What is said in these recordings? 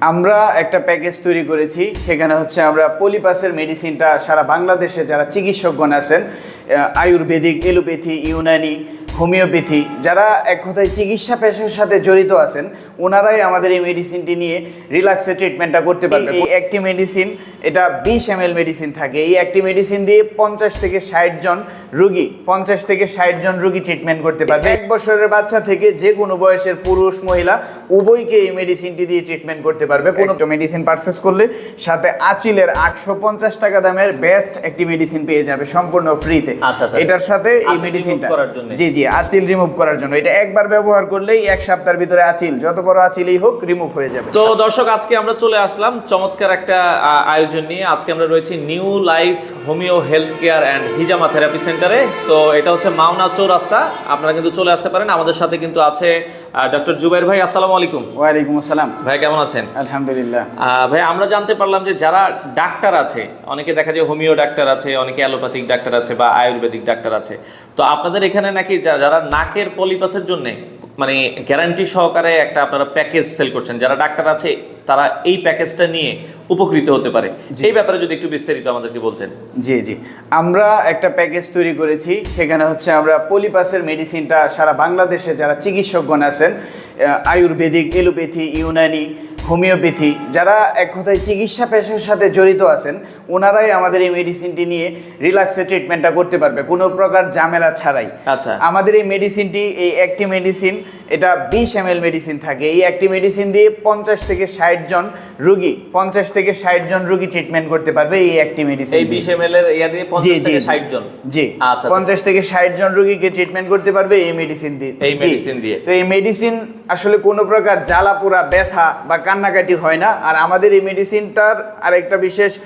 আমরা একটা প্যাকেজ তৈরি করেছি সেখানে হচ্ছে আমরা পলিপাসের মেডিসিনটা সারা বাংলাদেশে যারা চিকিৎসকগণ আছেন আয়ুর্বেদিক এলোপ্যাথি ইউনানি হোমিওপ্যাথি যারা এক কথায় চিকিৎসা পেশার সাথে জড়িত আছেন ওনারাই আমাদের এই মেডিসিনটি নিয়ে রিল্যাক্সে ট্রিটমেন্টটা করতে পারবে। এই একটি মেডিসিন এটা বিশ এম মেডিসিন থাকে। এই একটি মেডিসিন দিয়ে পঞ্চাশ থেকে ষাট জন রুগী। পঞ্চাশ থেকে ষাট জন রুগী ট্রিটমেন্ট করতে পারবে। এক বছরের বাচ্চা থেকে যে কোনো বয়সের পুরুষ মহিলা উভয়কে এই মেডিসিনটি দিয়ে ট্রিটমেন্ট করতে পারবে। কোনো মেডিসিন পারচেস করলে সাথে আচিলের আটশো পঞ্চাশ টাকা দামের বেস্ট একটি মেডিসিন পেয়ে যাবে সম্পূর্ণ ফ্রিতে আচ্ছা, আচ্ছা। এটার সাথে এই মেডিসিনটা করার জন্যে। জি জি আচিল রিমুভ করার জন্য। এটা একবার ব্যবহার করলেই এক সপ্তাহের ভিতরে আচিল যত বড় আচিলই হোক রিমুভ হয়ে যাবে। তো দর্শক আজকে আমরা চলে আসলাম চমৎকার একটা আয়োজন নিয়ে। আজকে আমরা রয়েছি new life homeo health care and হিজামা therapy সেন্টারে। তো এটা হচ্ছে মাওনা চৌরাস্তা। আপনারা কিন্তু চলে আসতে পারেন। আমাদের সাথে কিন্তু আছে ডক্টর জুবাইর ভাই আসসালামু আলাইকুম। ওয়ালাইকুম আসসালাম। ভাই কেমন আছেন? আলহামদুলিল্লাহ। ভাই আমরা জানতে পারলাম যে যারা ডাক্তার আছে অনেকে দেখা যায় হোমিও ডাক্তার আছে অনেকে অ্যালোপ্যাথিক ডাক্তার আছে বা আয়ুর্বেদিক ডাক্তার আছে। তো আপনাদের এখানে নাকি যারা নাকের পলিপাসের জন্য মানে গ্যারান্টি সহকারে একটা আপনারা প্যাকেজ সেল করছেন যারা ডাক্তার আছে তারা এই প্যাকেজটা নিয়ে উপকৃত হতে পারে। এই ব্যাপারে যদি একটু বিস্তারিত আমাদেরকে বলতেন। জি জি। আমরা একটা প্যাকেজ তৈরি করেছি সেখানে হচ্ছে আমরা পলিপাসের মেডিসিনটা সারা বাংলাদেশে যারা চিকিৎসকগণ আছেন আয়ুর্বেদিক এলোপ্যাথি ইউনানি হোমিওপ্যাথি যারা এক কথায় চিকিৎসা পেশার সাথে জড়িত আছেন ওনারাই আমাদের এই মেডিসিনটি নিয়ে রিল্যাক্সে ট্রিটমেন্টটা করতে পারবে। কোনো প্রকার ঝামেলা ছাড়াই। আচ্ছা। আমাদের এই মেডিসিনটি এই একটি মেডিসিন এটা বিশ এম মেডিসিন থাকে। এই একটি মেডিসিন দিয়ে পঞ্চাশ থেকে ষাট জন রুগী পঞ্চাশ থেকে ষাট জন রুগী ট্রিটমেন্ট করতে পারবে এই একটি মেডিসিন এই বিশ এম এল এর ইয়া দিয়ে পঞ্চাশ থেকে ষাট জন? জি। আচ্ছা, আচ্ছা। পঞ্চাশ থেকে ষাট জন রোগীকে ট্রিটমেন্ট করতে পারবে এই মেডিসিন দিয়ে। এই medicine দিয়ে। তো এই মেডিসিন আসলে কোনো প্রকার জ্বালা পোড়া ব্যথা বা কান্নাকাটি হয় না। আর আমাদের এই মেডিসিনটার আরেকটা বিশেষ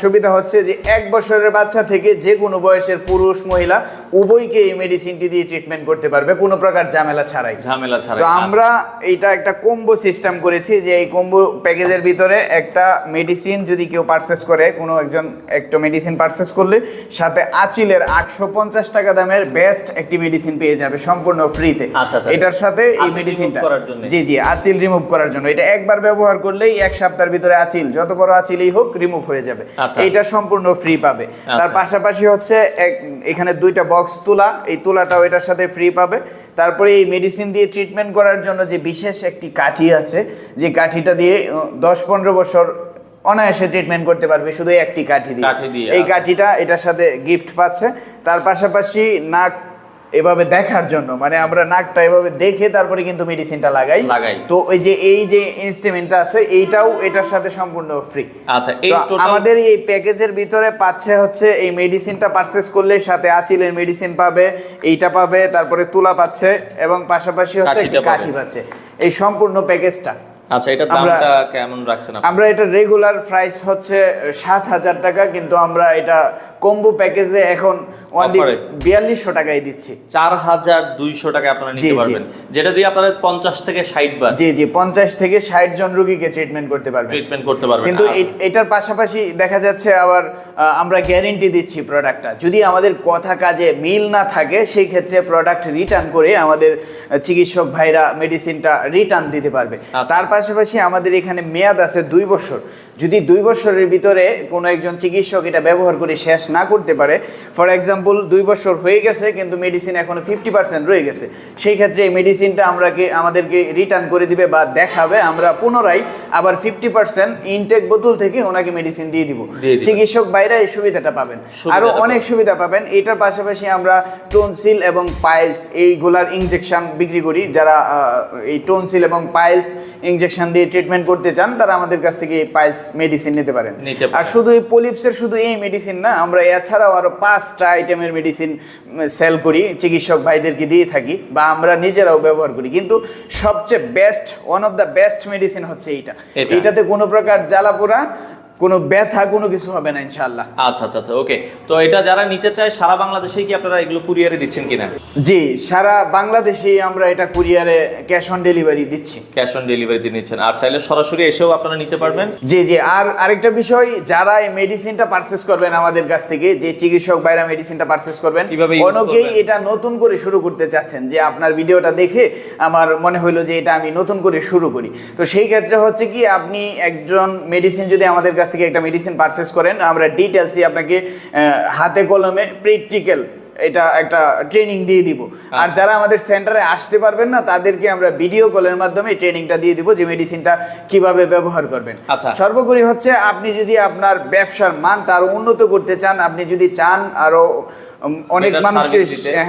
সুবিধা হচ্ছে যে এক বছরের বাচ্চা থেকে যে কোনো বয়সের পুরুষ মহিলা উভয়কে এই মেডিসিনটি দিয়ে ট্রিটমেন্ট করতে পারবে। কোনো প্রকার ঝামেলা ছাড়াই। ঝামেলা ছাড়া তো আমরা এইটা একটা কম্বো সিস্টেম করেছি যে এই কম্বো প্যাকেজের ভিতরে একটা মেডিসিন যদি কেউ পারচেস করে কোনো একজন একটা মেডিসিন পারচেস করলে সাথে আচিলের আটশো পঞ্চাশ টাকা দামের বেস্ট একটি মেডিসিন পেয়ে যাবে সম্পূর্ণ ফ্রিতে আচ্ছা, আচ্ছা। এটার সাথে এই মেডিসিনটা করার জন্যে। জি জি আচিল রিমুভ করার জন্য। এটা একবার ব্যবহার করলেই এক সপ্তাহের ভিতরে আচিল যত বড় আচিলই হোক রিমুভ হয়ে যাবে। এটা সম্পূর্ণ ফ্রি পাবে। তার আচ্ছা। পাশাপাশি হচ্ছে এক এখানে দুইটা বক্স তোলা এই তোলাটাও এটার সাথে ফ্রি পাবে তারপরে এই মেডিসিন দিয়ে ট্রিটমেন্ট করার জন্য যে বিশেষ একটি কাঠি আছে যে কাঠিটা দিয়ে দশ পনেরো বছর অনায়াসে ট্রিটমেন্ট করতে পারবে শুধু একটি কাঠি দিয়ে এই আচ্ছা। কাঠিটা এটার সাথে গিফট পাচ্ছে তার পাশাপাশি নাক এভাবে দেখার জন্য মানে আমরা নাকটা এভাবে দেখে তারপরে কিন্তু মেডিসিনটা লাগাই লাগাই। তো ওই যে এই যে ইনস্ট্রুমেন্টটা আছে এইটাও এটার সাথে সম্পূর্ণ ফ্রি আচ্ছা এই আমাদের এই প্যাকেজের ভিতরে পাচ্ছে হচ্ছে এই মেডিসিনটা পারচেস করলে সাথে আচিলের মেডিসিন পাবে এইটা পাবে তারপরে তুলা পাচ্ছে এবং পাশাপাশি হচ্ছে কাঠি পাচ্ছে এই সম্পূর্ণ প্যাকেজটা আচ্ছা এটা দামটা কেমন রাখছেন আপনি? আমরা এটা রেগুলার প্রাইস হচ্ছে সাত হাজার টাকা কিন্তু আমরা এটা কম্বো প্যাকেজে এখন? বিয়াল্লিশশো টাকায় দিচ্ছি। চার হাজার দুইশো টাকা আপনারা নিতে পারবেন। যেটা দিয়ে আপনারা পঞ্চাশ থেকে ষাট বার জি জি পঞ্চাশ থেকে ষাট জন রুগীকে ট্রিটমেন্ট করতে পারবেন। ট্রিটমেন্ট করতে পারবেন। কিন্তু। এটার পাশাপাশি দেখা যাচ্ছে আবার আমরা গ্যারেন্টি দিচ্ছি প্রোডাক্টটা যদি আমাদের কথা কাজে মিল না থাকে সেই ক্ষেত্রে প্রোডাক্ট রিটার্ন করে আমাদের চিকিৎসক ভাইরা মেডিসিনটা রিটার্ন দিতে পারবে। আচ্ছা। তার পাশাপাশি আমাদের এখানে মেয়াদ আছে দুই বছর। যদি দুই বছরের ভিতরে কোনো একজন চিকিৎসক এটা ব্যবহার করে শেষ না করতে পারে ফর এক্সাম্পল দুই বছর হয়ে গেছে কিন্তু মেডিসিন এখনও ফিফটি পার্সেন্ট রয়ে গেছে। সেই ক্ষেত্রে এই মেডিসিনটা আমরাকে আমাদেরকে রিটার্ন করে দিবে বা দেখাবে আমরা পুনরায় আবার ফিফটি পার্সেন্ট ইনটেক বোতল থেকে ওনাকে মেডিসিন দিয়ে দিব। চিকিৎসক বাইরে এই সুবিধাটা পাবেন। সুবিধাটা আরও অনেক সুবিধা পাবেন। এটার পাশাপাশি আমরা টনসিল এবং পাইলস এইগুলার ইনজেকশন বিক্রি করি। যারা এই টনসিল এবং পাইলস ইনজেকশন দিয়ে ট্রিটমেন্ট করতে চান তারা আমাদের কাছ থেকে এই পাইলস মেডিসিন নিতে পারেন। আর শুধু এই পলিপসের শুধু এই মেডিসিন না আমরা এছাড়াও আরও পাঁচটা আইটেমের মেডিসিন সেল করি। চিকিৎসক ভাইদেরকে দিয়ে থাকি বা আমরা নিজেরাও ব্যবহার করি। কিন্তু সবচেয়ে best one of the best medicine হচ্ছে এইটা। এটা। এইটাতে কোনো প্রকার জ্বালা পোড়া কোনো ব্যথা কোনো কিছু হবে না ইনশাল্লাহ আচ্ছা আচ্ছা আচ্ছা ওকে। তো এটা যারা নিতে চায় সারা বাংলাদেশে কি আপনারা এগুলো কুরিয়ারে দিচ্ছেন কিনা? জি সারা বাংলাদেশে আমরা এটা কুরিয়ারে ক্যাশ অন ডেলিভারি দিচ্ছি। ক্যাশ অন ডেলিভারিতে নিচ্ছেন। আর চাইলে সরাসরি এসেও আপনারা নিতে পারবেন। জি জি আর আরেকটা বিষয় যারা এই মেডিসিনটা পারচেস করবেন আমাদের কাছ থেকে যে চিকিৎসক বাইরা মেডিসিনটা পারচেস করবেন অনেকেই এটা নতুন করে শুরু করতে চাচ্ছেন। যে আপনার ভিডিওটা দেখে আমার মনে হলো যে এটা আমি নতুন করে শুরু করি। তো সেই ক্ষেত্রে হচ্ছে কি আপনি একজন মেডিসিন যদি আমাদের কাছ থেকে একটা মেডিসিন পারচেস করেন আমরা ডিটেলসই আপনাকে হাতে কলমে প্র্যাকটিক্যাল এটা একটা ট্রেনিং দিয়ে দিব আর আচ্ছা। যারা আমাদের সেন্টারে আসতে পারবেন না তাদেরকে আমরা ভিডিও কলের মাধ্যমে ট্রেনিংটা দিয়ে দিব যে মেডিসিনটা কীভাবে ব্যবহার করবেন আচ্ছা। সর্বোপরি হচ্ছে আপনি যদি আপনার ব্যবসার মানটা আরও উন্নত করতে চান আপনি যদি চান আরও অনেক মানুষকে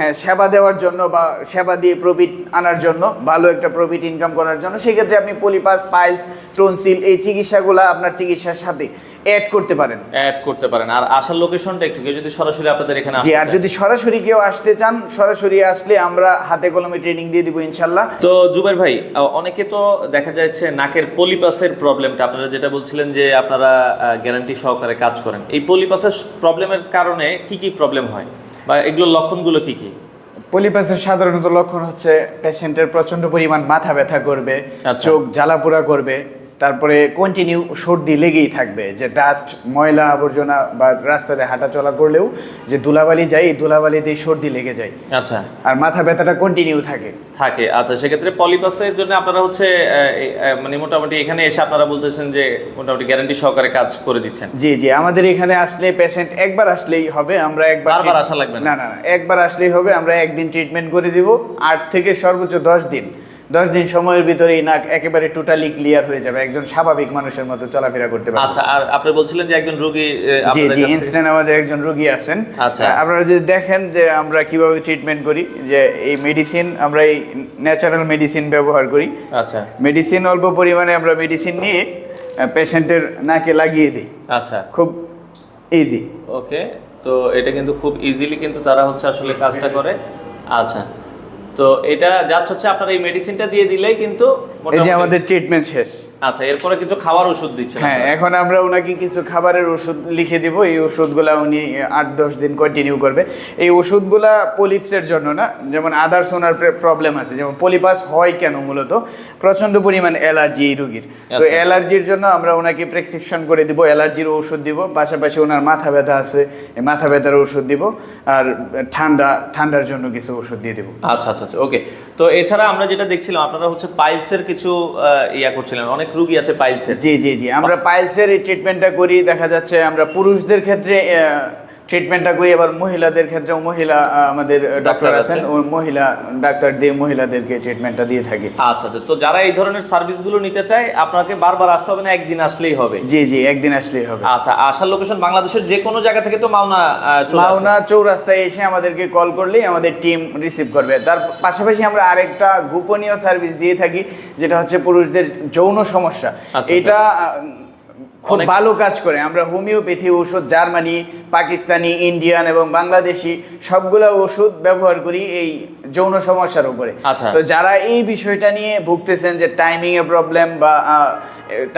হ্যাঁ সেবা দেওয়ার জন্য বা সেবা দিয়ে প্রফিট আনার জন্য ভালো একটা প্রফিট ইনকাম করার জন্য সেই ক্ষেত্রে আপনি পলিপাস পাইলস টনসিল এই চিকিৎসাগুলো আপনার চিকিৎসার সাথে অ্যাড করতে পারেন। অ্যাড করতে পারেন। আর আসার লোকেশনটা একটু কেউ যদি সরাসরি আপনাদের এখানে জি আর যদি সরাসরি কেউ আসতে চান সরাসরি আসলে আমরা হাতে কলমে ট্রেনিং দিয়ে দিব ইনশাল্লাহ। তো জুবের ভাই অনেকে তো দেখা যাচ্ছে নাকের পলিপাসের প্রবলেমটা আপনারা যেটা বলছিলেন যে আপনারা গ্যারান্টি সহকারে কাজ করেন। এই পলিপাসের প্রবলেমের কারণে কি কি প্রবলেম হয়? বা এগুলোর লক্ষণগুলো কি কি পলিপাসের সাধারণত লক্ষণ হচ্ছে পেশেন্টের প্রচণ্ড পরিমাণ মাথা ব্যথা করবে আচ্ছা। চোখ জ্বালাপোড়া করবে তারপরে কন্টিনিউ সর্দি লেগেই থাকবে যে ডাস্ট ময়লা আবর্জনা বা রাস্তাতে হাঁটা চলা করলেও যে ধুলাবালি যায় এই ধুলাবালি দিয়ে সর্দি লেগে যায়। আচ্ছা। আর মাথা ব্যথাটা কন্টিনিউ থাকে। থাকে আচ্ছা সেক্ষেত্রে পলিপাসের জন্য আপনারা হচ্ছে মানে মোটামুটি এখানে এসে আপনারা বলতেছেন যে মোটামুটি গ্যারান্টি সহকারে কাজ করে দিচ্ছেন। জি জি আমাদের এখানে আসলে পেশেন্ট একবার আসলেই হবে আমরা একবার বারবার আসা লাগবে? না। না না একবার আসলেই হবে আমরা একদিন ট্রিটমেন্ট করে দিব আট থেকে সর্বোচ্চ দশ দিন। দশ দিন সময়ের ভিতরেই নাক একেবারে টোটালি ক্লিয়ার হয়ে যাবে একজন স্বাভাবিক মানুষের মতো চলাফেরা করতে পারবে। আচ্ছা আর আপনি বলছিলেন যে একজন রোগী জি জি ইনস্ট্যান্ট আমাদের একজন রোগী আছেন। আচ্ছা। আপনারা যদি দেখেন যে আমরা কীভাবে ট্রিটমেন্ট করি যে এই মেডিসিন আমরা এই ন্যাচারাল মেডিসিন ব্যবহার করি। আচ্ছা। মেডিসিন অল্প পরিমাণে আমরা মেডিসিন নিয়ে পেশেন্টের নাকে লাগিয়ে দিই। আচ্ছা। খুব ইজি ওকে তো এটা কিন্তু খুব ইজিলি কিন্তু তারা হচ্ছে আসলে কাজটা করে। আচ্ছা। তো এটা জাস্ট হচ্ছে আপনার এই মেডিসিনটা দিয়ে দিলেই কিন্তু এই যে আমাদের ট্রিটমেন্ট শেষ। আচ্ছা এরপরে কিছু খাওয়ার ওষুধ দিচ্ছেন হ্যাঁ এখন আমরা ওনাকে কিছু খাবারের ওষুধ লিখে দিব। এই ওষুধগুলা উনি আট দশ দিন কন্টিনিউ করবে। এই ওষুধগুলা পলিপসের জন্য না যেমন আদার্স ওনার প্রবলেম আছে যেমন পলিপাস হয় কেন মূলত? প্রচণ্ড পরিমাণ অ্যালার্জি এই রুগীর। তো আচ্ছা। অ্যালার্জির জন্য আমরা ওনাকে প্রেসক্রিপশন করে দিব অ্যালার্জির ওষুধ দিব। পাশাপাশি ওনার মাথা ব্যথা আছে এই মাথা ব্যথার ওষুধ দিব। আর ঠান্ডা ঠান্ডার জন্য কিছু ওষুধ দিয়ে দিব। আচ্ছা আচ্ছা আচ্ছা ওকে। তো এছাড়া আমরা যেটা দেখছিলাম আপনারা হচ্ছে পাইলসের কিছু ইয়া করছিলেন অনেক রুগী আছে পাইলসের। জি জি জি। আমরা পাইলসের এই ট্রিটমেন্টটা করি। দেখা যাচ্ছে আমরা পুরুষদের ক্ষেত্রে ট্রিটমেন্টটা করি। এবার মহিলাদের ক্ষেত্রেও মহিলা আমাদের ডাক্তার আছেন। ও মহিলা ডাক্তার দিয়ে মহিলাদেরকে ট্রিটমেন্টটা দিয়ে থাকি। আচ্ছা আচ্ছা। তো যারা এই ধরনের সার্ভিসগুলো নিতে চায় আপনাকে বারবার আসতে হবে না একদিন আসলেই হবে? জি জি একদিন আসলেই হবে। আচ্ছা আসার লোকেশন বাংলাদেশের যে কোনো জায়গা থেকে তো মাওনা মাওনা চৌরাস্তায় এসে আমাদেরকে কল করলেই আমাদের টিম রিসিভ করবে। তার পাশাপাশি আমরা আরেকটা গোপনীয় সার্ভিস দিয়ে থাকি যেটা হচ্ছে পুরুষদের যৌন সমস্যা। আচ্ছা। এটা আহ, খুব ভালো কাজ করে। আমরা হোমিওপ্যাথি ওষুধ জার্মানি পাকিস্তানি ইন্ডিয়ান এবং বাংলাদেশি সবগুলো ওষুধ ব্যবহার করি এই যৌন সমস্যার উপরে। আচ্ছা। তো যারা এই বিষয়টা নিয়ে ভুগতেছেন যে টাইমিং এ প্রবলেম বা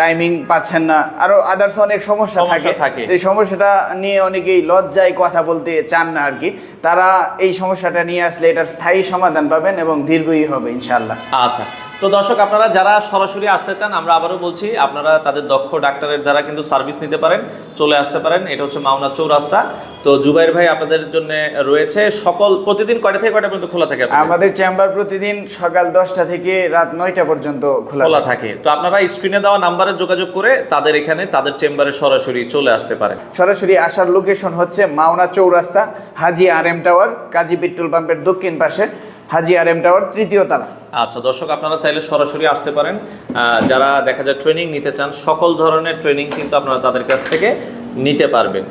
টাইমিং পাচ্ছেন না আরও আদার্স অনেক সমস্যা থাকে। এই সমস্যাটা নিয়ে অনেকেই লজ্জায় কথা বলতে চান না আর কি তারা এই সমস্যাটা নিয়ে আসলে এটার স্থায়ী সমাধান পাবেন এবং দীর্ঘই হবে ইনশাল্লাহ আচ্ছা। তো দর্শক আপনারা যারা সরাসরি আসতে চান আমরা আবারও বলছি আপনারা তাদের দক্ষ ডাক্তারের দ্বারা কিন্তু সার্ভিস নিতে পারেন চলে আসতে পারেন। এটা হচ্ছে মাওনা চৌরাস্তা। তো জুবাইর ভাই আপনাদের জন্য রয়েছে সকল প্রতিদিন কয়টা থেকে কয়টা পর্যন্ত খোলা থাকে? আমাদের চেম্বার প্রতিদিন সকাল দশটা থেকে রাত নয়টা পর্যন্ত খোলা। থাকে। তো আপনারা স্ক্রিনে দেওয়া নাম্বারে যোগাযোগ করে তাদের এখানে তাদের চেম্বারে সরাসরি চলে আসতে পারেন। সরাসরি আসার লোকেশন হচ্ছে Mawna Chowrasta Haji R M tower Kazi petrol পাম্পের দক্ষিণ পাশে। হাজি আর এম টাওয়ার তৃতীয় তালা। আচ্ছা দর্শক, আপনারা চাইলে সরাসরি আসতে পারেন। যারা দেখা যায় ট্রেনিং নিতে চান, সকল ধরনের ট্রেনিং কিন্তু আপনারা তাদের কাছ থেকে নিতে পারবেন।